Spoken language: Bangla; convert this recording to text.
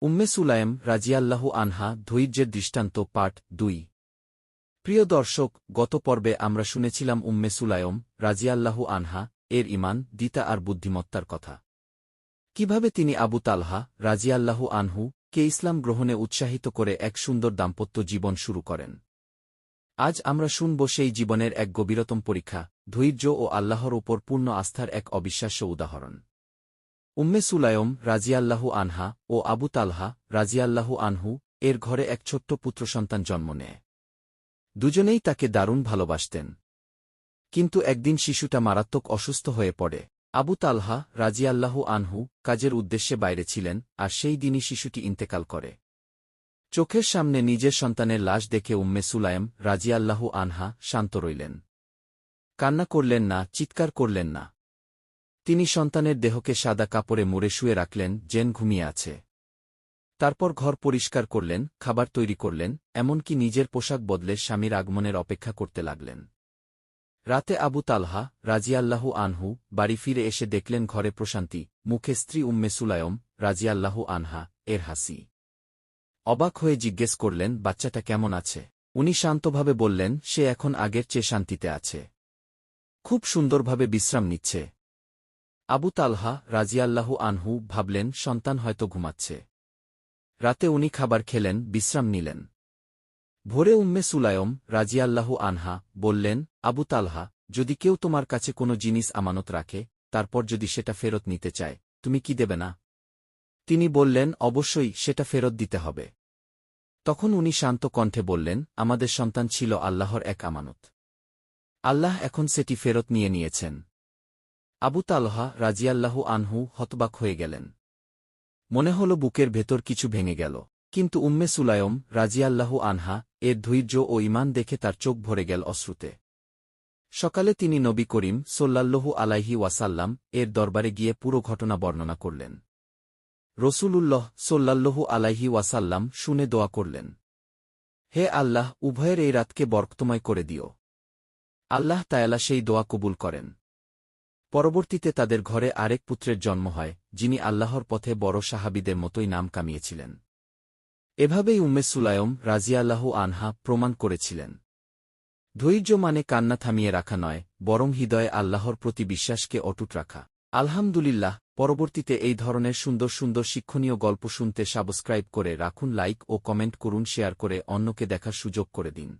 উম্মে সুলায়েম রাজিয়াল্লাহু আনহা ধৈর্যের দৃষ্টান্ত পাঠ দুই। প্রিয় দর্শক, গত পর্বে আমরা শুনেছিলাম উম্মে সুলায়ম রাজিয়াল্লাহু আনহা এর ইমান দিতা আর বুদ্ধিমত্তার কথা। কীভাবে তিনি আবু তালহা রাজিয়াল্লাহু আনহু কে ইসলাম গ্রহণে উৎসাহিত করে এক সুন্দর দাম্পত্য জীবন শুরু করেন? আজ আমরা শুনব সেই জীবনের এক গভীরতম পরীক্ষা, ধৈর্য ও আল্লাহর উপর পূর্ণ আস্থার এক অবিশ্বাস্য উদাহরণ। উম্মে সুলায়ম রাজিয়াল্লাহু আনহা ও আবু তালহা রাজিয়াল্লাহু আনহু এর ঘরে এক ছোট্ট পুত্রসন্তান জন্ম নেয়। দুজনেই তাকে দারুণ ভালোবাসতেন। কিন্তু একদিন শিশুটা মারাত্মক অসুস্থ হয়ে পড়ে। আবু তালহা রাজিয়াল্লাহু আনহু কাজের উদ্দেশ্যে বাইরে ছিলেন আর সেই দিনই শিশুটি ইন্তেকাল করে। চোখের সামনে নিজের সন্তানের লাশ দেখে উম্মে সুলায়ম রাজিয়াল্লাহু আনহা শান্ত রইলেন। কান্না করলেন না, চিৎকার করলেন না। তিনি সন্তানের দেহকে সাদা কাপড়ে মুড়ে শুয়ে রাখলেন জেন ঘুমিয়ে আছে। তারপর ঘর পরিষ্কার করলেন, খাবার তৈরি করলেন, এমনকি নিজের পোশাক বদলে স্বামীর আগমনের অপেক্ষা করতে লাগলেন। রাতে আবু তালহা রাজিয়াল্লাহু আনহু বাড়ি ফিরে এসে দেখলেন ঘরে প্রশান্তি, মুখে স্ত্রী উম্মে সুলায়ম রাজিয়াল্লাহু আনহা, এর হাসি। অবাক হয়ে জিজ্ঞেস করলেন, বাচ্চাটা কেমন আছে? উনি শান্তভাবে বললেন, সে এখন আগের চেয়ে শান্তিতে আছে। খুব সুন্দরভাবে বিশ্রাম নিচ্ছে। আবু তালহা রাজিয়াল্লাহু আনহু ভাবলেন, সন্তান হয়তো ঘুমাচ্ছে। রাতে উনি খাবার খেলেন, বিশ্রাম নিলেন। ভোরে উম্মে সুলায়ম রাজিয়াল্লাহু আনহা বললেন, আবু তালহা, যদি কেউ তোমার কাছে কোনো জিনিস আমানত রাখে, তারপর যদি সেটা ফেরত নিতে চায়, তুমি কি দেবে না? তিনি বললেন, অবশ্যই সেটা ফেরত দিতে হবে। তখন উনি শান্ত কণ্ঠে বললেন, আমাদের সন্তান ছিল আল্লাহর এক আমানত। আল্লাহ এখন সেটি ফেরত নিয়ে নিয়েছেন। আবু তালহা রাজিয়াল্লাহু আনহু হতবাক হয়ে গেলেন। মনে হল বুকের ভেতর কিছু ভেঙে গেল। কিন্তু উম্মে সুলায়ম রাজিয়াল্লাহু আনহা এর ধৈর্য ও ইমান দেখে তার চোখ ভরে গেল অশ্রুতে। সকালে তিনি নবী করিম সোল্লাল্লহু আলাইহি ওয়াসাল্লাম এর দরবারে গিয়ে পুরো ঘটনা বর্ণনা করলেন। রসুলুল্লহ সোল্লাল্লহু আলাইহি ওয়াসাল্লাম শুনে দোয়া করলেন, হে আল্লাহ, উভয়ের এই রাতকে বরক্তময় করে দিও। আল্লাহ তায়ালা সেই দোয়া কবুল করেন। পরবর্তীতে তাদের ঘরে আরেক পুত্রের জন্ম হয়, যিনি আল্লাহর পথে বড় সাহাবিদের মতোই নাম কামিয়েছিলেন। এভাবেই উম্মে সুলায়ম রাজিয়াল্লাহু আনহা প্রমাণ করেছিলেন। ধৈর্য মানে কান্না থামিয়ে রাখা নয়, বরং হৃদয়ে আল্লাহর প্রতি বিশ্বাসকে অটুট রাখা। আলহামদুলিল্লাহ, পরবর্তীতে এই ধরনের সুন্দর সুন্দর শিক্ষণীয় গল্প শুনতে সাবস্ক্রাইব করে রাখুন, লাইক ও কমেন্ট করুন, শেয়ার করে অন্যকে দেখার সুযোগ করে দিন।